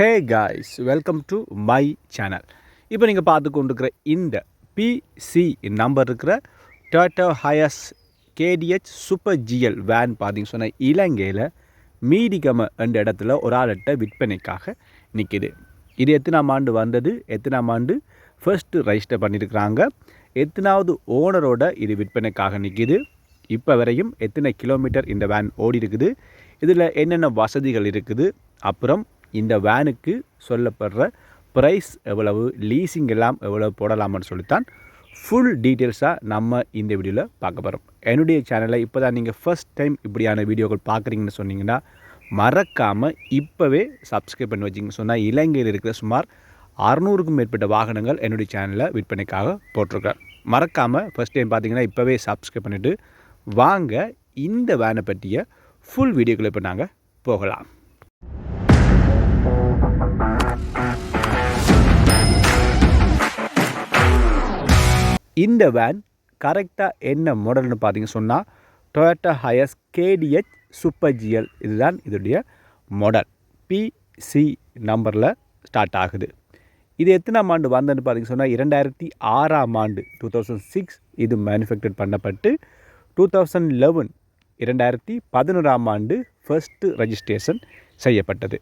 Hey guys welcome to my channel இப்போ நீங்கள் பார்த்து கொண்டிருக்கிற இந்த பிசி நம்பர் இருக்கிற Toyota Hiace KDH super GL van பார்த்தீங்கன்னு சொன்னால் இலங்கையில் மீடிகம என்ற இடத்துல ஒரு ஆளட்ட விற்பனைக்காக நிற்கிது இது எத்தனாம் ஆண்டு வந்தது? எத்தனாம் ஆண்டு ஃபர்ஸ்ட்டு ரெஜிஸ்டர் பண்ணியிருக்கிறாங்க எத்தனாவது ஓனரோட இது விற்பனைக்காக நிற்கிது இப்போ வரையும் எத்தனை கிலோமீட்டர் இந்த வேன் ஓடி இருக்குது இதில் என்னென்ன வசதிகள் இருக்குது? அப்புறம் இந்த வேனுக்கு சொல்லப்படுற ப்ரைஸ் எவ்வளவு லீசிங் எல்லாம் எவ்வளவு போடலாம்னு சொல்லித்தான் ஃபுல் டீட்டெயில்ஸாக நம்ம இந்த வீடியோவில் பார்க்க போகிறோம் என்னுடைய சேனலை இப்போ தான் நீங்கள் ஃபஸ்ட் டைம் இப்படியான வீடியோக்கள் பார்க்குறீங்கன்னு சொன்னீங்கன்னா மறக்காமல் இப்போவே சப்ஸ்கிரைப் பண்ணி வச்சிங்க. சொன்னால் இலங்கையில் இருக்கிற சுமார் அறநூறுக்கும் மேற்பட்ட வாகனங்கள் என்னுடைய சேனலில் விற்பனைக்காக போட்டிருக்கேன் மறக்காமல் ஃபஸ்ட் டைம் பார்த்தீங்கன்னா இப்போவே சப்ஸ்கிரைப் பண்ணிவிட்டு வாங்க. இந்த வேனை பற்றிய ஃபுல் வீடியோக்களை இப்போ நாங்கள் போகலாம். இந்த வேன் கரெக்டாக என்ன மாடல்னு பார்த்தீங்க சொன்னால் Toyota Hiace KDH super GL இதுதான் இதோடைய மாடல் பிசி நம்பரில் ஸ்டார்ட் ஆகுது. இது எத்தனாம் ஆண்டு வந்ததுன்னு பார்த்தீங்க சொன்னால் இரண்டாயிரத்தி ஆறாம் ஆண்டு டூ தௌசண்ட் சிக்ஸ் இது மேனுஃபேக்சர் பண்ணப்பட்டு டூ தௌசண்ட் லெவன் இரண்டாயிரத்தி பதினோராம் ஆண்டு ஃபர்ஸ்ட்டு ரெஜிஸ்ட்ரேஷன் செய்யப்பட்டது.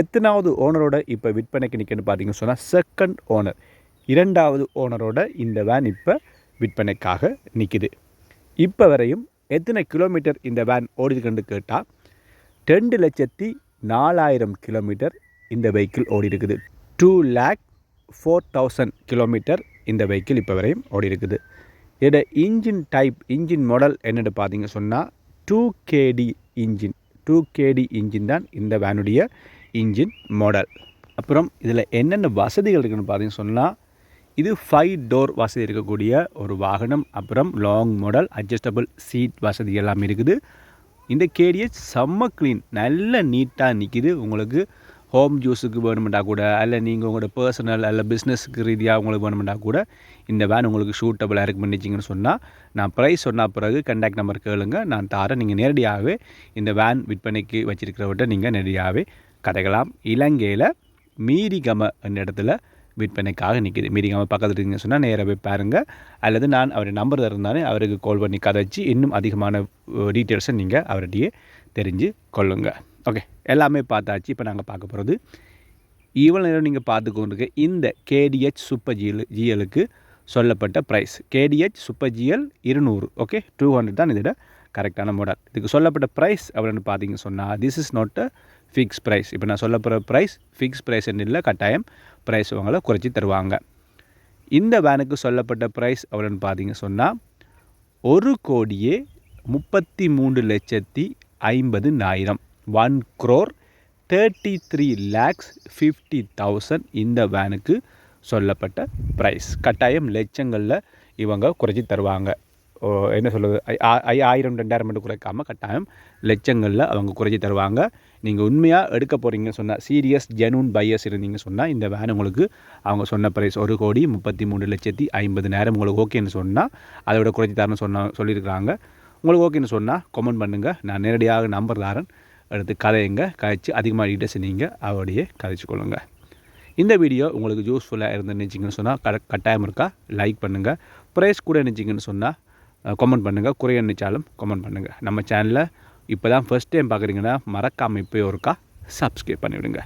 எத்தனாவது ஓனரோட இப்போ விற்பனைக்கு நிற்கன்னு பார்த்தீங்கன்னு சொன்னால் செகண்ட் ஓனர் இரண்டாவது ஓனரோட இந்த வேன் இப்போ விற்பனைக்காக நிற்கிது இப்போ வரையும் எத்தனை கிலோமீட்டர் இந்த வேன் ஓடிருக்குன்னு கேட்டால் ரெண்டு லட்சத்தி நாலாயிரம் கிலோமீட்டர் இந்த வெஹிக்கிள் ஓடி இருக்குது two lakh four thousand kilometre இந்த வெஹிக்கிள் இப்போ வரையும் ஓடி இருக்குது இதோட இன்ஜின் டைப் இன்ஜின் மாடல் என்னென்னு பார்த்தீங்க சொன்னால் two KD engine two KD engine தான் இந்த வேனுடைய இன்ஜின் மாடல் அப்புறம் இதில் என்னென்ன வசதிகள் இருக்குதுன்னு பார்த்தீங்கன்னு சொன்னால் இது ஃபைவ் டோர் வசதி இருக்கக்கூடிய ஒரு வாகனம் அப்புறம் லாங் மாடல் அட்ஜஸ்டபிள் சீட் வசதி எல்லாம் இருக்குது. இந்த கேடிஎஸ் செம்ம க்ளீன் நல்ல நீட்டாக நிற்கிது உங்களுக்கு ஹோம் ஜூஸுக்கு வேணுமெண்டா கூட அல்ல நீங்கள் உங்களோட பர்சனல் அல்ல பிஸ்னஸுக்கு ரீதியாக உங்களுக்கு வேணுமெண்டா கூட இந்த வேன் உங்களுக்கு ஷூட்டபிளாக இருக்கு பண்ணிச்சிங்கன்னு சொன்னால் நான் ப்ரைஸ் சொன்ன பிறகு கண்டாக்ட் நம்பர் கேளுங்க. நான் தாரேன். நீங்கள் நேரடியாகவே இந்த வேன் விற்பனைக்கு வச்சுருக்கிறவர்கிட்ட நீங்கள் நேரடியாகவே கதைக்கலாம் இலங்கையில் மீரிகம என்ற இடத்துல விற்பனைக்காக நிற்கிது மீறிக்காமல் பக்கத்தில் இருக்கீங்க சொன்னால் நேராக போய் பாருங்கள் அல்லது நான் அவருடைய நம்பர் தருந்தானே அவருக்கு கால் பண்ணி கதைச்சி இன்னும் அதிகமான டீட்டெயில்ஸை நீங்கள் அவர்கிட்டயே தெரிஞ்சு கொள்ளுங்கள் ஓகே எல்லாமே பார்த்தாச்சு. இப்போ நாங்கள் பார்க்க போகிறது இவ்வளோ நேரம் நீங்கள் பார்த்து கொண்டிருக்க இந்த கேடிஹெச் சூப்பர் ஜிஎல் ஜிஎலுக்கு சொல்லப்பட்ட ப்ரைஸ் கேடிஹெச் சூப்பர் ஜிஎல் இருநூறு. ஓகே டூ ஹண்ட்ரட் தான் இதோட கரெக்டான மாடல் இதுக்கு சொல்லப்பட்ட ப்ரைஸ் அப்படின்னு பார்த்தீங்க சொன்னால் this is not a fix price இப்போ நான் சொல்ல போகிற ப்ரைஸ் ஃபிக்ஸ் ப்ரைஸ் இல்லை கட்டாயம் ப்ரைஸ் அவங்கள குறைச்சி தருவாங்க. இந்த வேனுக்கு சொல்லப்பட்ட ப்ரைஸ் அப்படின்னு பார்த்தீங்க சொன்னால் ஒரு கோடியே முப்பத்தி மூன்று லட்சத்தி ஐம்பது நாயிரம் one crore thirty three lakhs fifty thousand இந்த வேனுக்கு சொல்லப்பட்ட ப்ரைஸ் கட்டாயம் லட்சங்களில் இவங்க குறைச்சி தருவாங்க. என்ன சொல்கிறது ஆயிரம் ரெண்டாயிரம் மட்டும் குறைக்காமல் கட்டாயம் லட்சங்களில் அவங்க குறைச்சி தருவாங்க. நீங்கள் உண்மையாக எடுக்க போகிறீங்கன்னு சொன்னால் சீரியஸ் ஜெனூன் பையஸ் இருந்தீங்க சொன்னால் இந்த வேன் உங்களுக்கு அவங்க சொன்ன ப்ரைஸ் ஒரு கோடி முப்பத்தி மூணு லட்சத்தி ஐம்பது நேரம் உங்களுக்கு ஓகேன்னு சொன்னால் அதை விட குறைச்சி தரணும் சொன்ன சொல்லியிருக்கிறாங்க. உங்களுக்கு ஓகேன்னு சொன்னால் கமெண்ட் பண்ணுங்கள் நான் நேரடியாக நம்பர் தாரன். எடுத்து கதையுங்க கதைச்சு அதிகமாக டீட்டெயில்ஸ் நீங்கள் அவருடைய கதைச்சு கொள்ளுங்கள் இந்த வீடியோ உங்களுக்கு யூஸ்ஃபுல்லாக இருந்துச்சுங்கன்னு சொன்னால் க கட்டாயம் இருக்கா? லைக் பண்ணுங்கள் ப்ரைஸ் கூட நினச்சிங்கன்னு சொன்னால் கமெண்ட் பண்ணுங்கள் குறை நினச்சாலும் கமெண்ட் பண்ணுங்கள் நம்ம சேனலில் இப்போ தான் ஃபஸ்ட் டைம் பார்க்குறீங்கன்னா மறக்காமல் இப்போயோ இருக்கா? சப்ஸ்கிரைப் பண்ணிவிடுங்க.